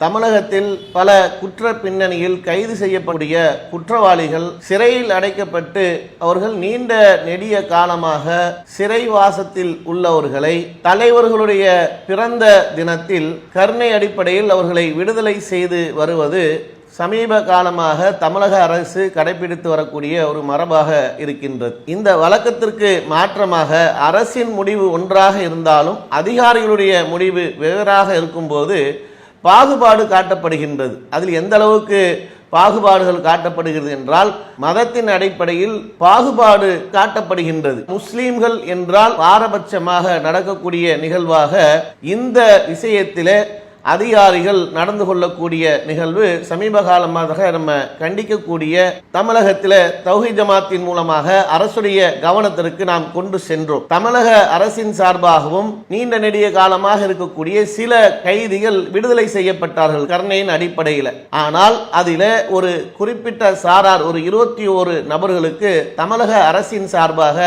தமிழகத்தில் பல குற்ற பின்னணியில் கைது செய்யக்கூடிய குற்றவாளிகள் சிறையில் அடைக்கப்பட்டு அவர்கள் நீண்ட நெடிய காலமாக சிறைவாசத்தில் உள்ளவர்களை தலைவர்களுடைய பிறந்த தினத்தில் கருணை அடிப்படையில் அவர்களை விடுதலை செய்து வருவது சமீப காலமாக தமிழக அரசு கடைபிடித்து வரக்கூடிய ஒரு மரபாக இருக்கின்றது. இந்த வழக்கத்திற்கு மாற்றமாக அரசின் முடிவு ஒன்றாக இருந்தாலும் அதிகாரிகளுடைய முடிவு வெவ்வேறாக இருக்கும்போது பாகுபாடு காட்டப்படுகின்றது. அதில் எந்த அளவுக்கு பாகுபாடுகள் காட்டப்படுகிறது என்றால் மதத்தின் அடிப்படையில் பாகுபாடு காட்டப்படுகின்றது. முஸ்லீம்கள் என்றால் பாரபட்சமாக நடக்கக்கூடிய நிகழ்வாக இந்த விஷயத்திலே அதிகாரிகள் நடந்து கொள்ளக்கூடிய நிகழ்வு சமீப காலமாக நம்ம கண்டிக்கக்கூடிய தமிழகத்தில் தௌஹி ஜமாத்தின் மூலமாக அரசுடைய கவனத்திற்கு நாம் கொண்டு சென்றோம். தமிழக அரசின் சார்பாகவும் நீண்ட நெடிய காலமாக இருக்கக்கூடிய சில கைதிகள் விடுதலை செய்யப்பட்டார்கள் கருணையின் அடிப்படையில். ஆனால் அதில் ஒரு குறிப்பிட்ட சாரார் ஒரு இருபத்தி ஓரு நபர்களுக்கு தமிழக அரசின் சார்பாக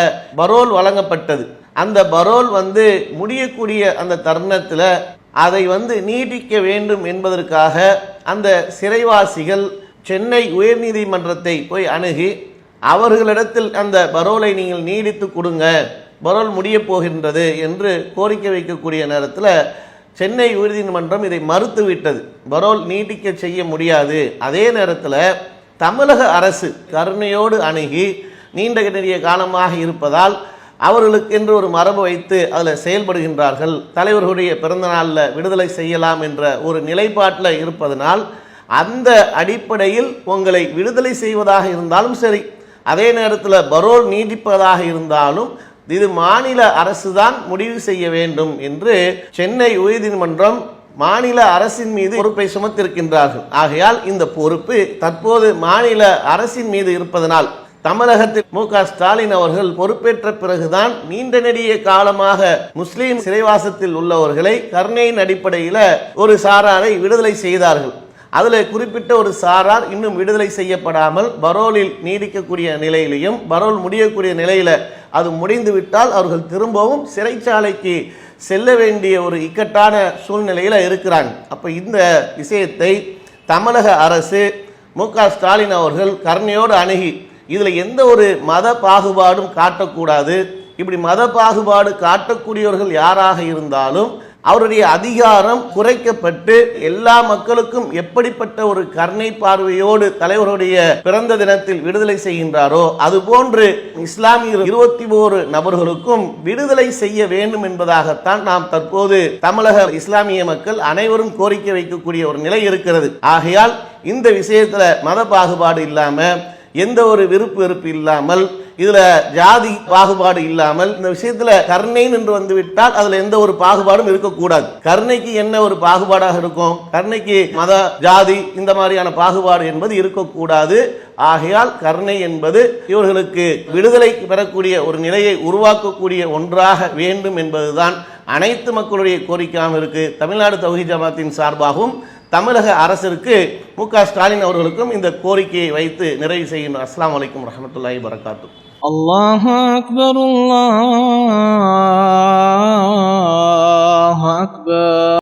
பரோல் வழங்கப்பட்டது. அந்த பரோல் வந்து முடியக்கூடிய அந்த தருணத்தில் அதை வந்து நீட்டிக்க வேண்டும் என்பதற்காக அந்த சிறைவாசிகள் சென்னை உயர்நீதிமன்றத்தை போய் அணுகி அவர்களிடத்தில் அந்த பரோலை நீங்கள் நீடித்து கொடுங்க பரோல் முடியப் போகின்றது என்று கோரிக்கை வைக்கக்கூடிய நேரத்தில் சென்னை உயர்நீதிமன்றம் இதை மறுத்துவிட்டது. பரோல் நீட்டிக்க செய்ய முடியாது. அதே நேரத்தில் தமிழக அரசு கருணையோடு அணுகி நீண்ட நெடிய காலமாக இருப்பதால் அவர்களுக்கு என்று ஒரு மரபு வைத்து அதில் செயல்படுகின்றார்கள். தலைவர்களுடைய பிறந்த நாளில் விடுதலை செய்யலாம் என்ற ஒரு நிலைப்பாட்டில் இருப்பதனால் அந்த அடிப்படையில் உங்களை விடுதலை செய்வதாக இருந்தாலும் சரி அதே நேரத்தில் பரோல் நீடிப்பதாக இருந்தாலும் இது மாநில அரசு தான் முடிவு செய்ய வேண்டும் என்று சென்னை உயர்நீதிமன்றம் மாநில அரசின் மீது பொறுப்பை சுமத்திருக்கின்றார்கள். ஆகையால் இந்த பொறுப்பு தற்போது மாநில அரசின் மீது இருப்பதனால் தமிழகத்தில் மு க ஸ்டாலின் அவர்கள் பொறுப்பேற்ற பிறகுதான் நீண்ட நெடிய காலமாக முஸ்லீம் சிறைவாசத்தில் உள்ளவர்களை கருணையின் அடிப்படையில் ஒரு சாராரை விடுதலை செய்தார்கள். அதில் குறிப்பிட்ட ஒரு சாரார் இன்னும் விடுதலை செய்யப்படாமல் பரோலில் நீடிக்கக்கூடிய நிலையிலையும் பரோல் முடியக்கூடிய நிலையில் அது முடிந்துவிட்டால் அவர்கள் திரும்பவும் சிறைச்சாலைக்கு செல்ல வேண்டிய ஒரு இக்கட்டான சூழ்நிலையில் இருக்கிறாங்க. அப்போ இந்த விஷயத்தை தமிழக அரசு மு க ஸ்டாலின் அவர்கள் கருணையோடு அணுகி இதில் எந்த ஒரு மத பாகுபாடும் காட்டக்கூடாது. இப்படி மத பாகுபாடு காட்டக்கூடியவர்கள் யாராக இருந்தாலும் அவருடைய அதிகாரம் குறைக்கப்பட்டு எல்லா மக்களுக்கும் எப்படிப்பட்ட ஒரு கருணை பார்வையோடு தலைவருடைய பிறந்த தினத்தில் விடுதலை செய்கின்றாரோ அதுபோன்று இஸ்லாமிய இருபத்தி ஓரு நபர்களுக்கும் விடுதலை செய்ய வேண்டும் என்பதாகத்தான் நாம் தற்போது தமிழக இஸ்லாமிய மக்கள் அனைவரும் கோரிக்கை வைக்கக்கூடிய ஒரு நிலை இருக்கிறது. ஆகையால் இந்த விஷயத்துல மத பாகுபாடு இல்லாம எந்த ஒரு விருப்பு வெறுப்பு இல்லாமல் இதுல ஜாதி பாகுபாடு இல்லாமல் இந்த விஷயத்துல கருணைன்னு என்று வந்து விட்டால் அதுல எந்த ஒரு பாகுபாடும் இருக்கக்கூடாது. கருணைக்கு என்ன ஒரு பாகுபாடாக இருக்கும்? கருணைக்கு மத ஜாதி இந்த மாதிரியான பாகுபாடு என்பது இருக்கக்கூடாது. ஆகையால் கருணை என்பது இவர்களுக்கு விடுதலை பெறக்கூடிய ஒரு நிலையை உருவாக்கக்கூடிய ஒன்றாக வேண்டும் என்பதுதான் அனைத்து மக்களுடைய கோரிக்கையாகவும் இருக்கு. தமிழ்நாடு தௌஹி ஜமாத்தின் சார்பாகவும் தமிழக அரசிற்கு மு க ஸ்டாலின் அவர்களுக்கும் இந்த கோரிக்கையை வைத்து நிறைவு செய்யும் அஸ்லாம் வலைக்கம் வரமத்துல்லாஹி வரகாத்து அல்லாஹ் அக்பர் அல்லாஹ் அக்பர்.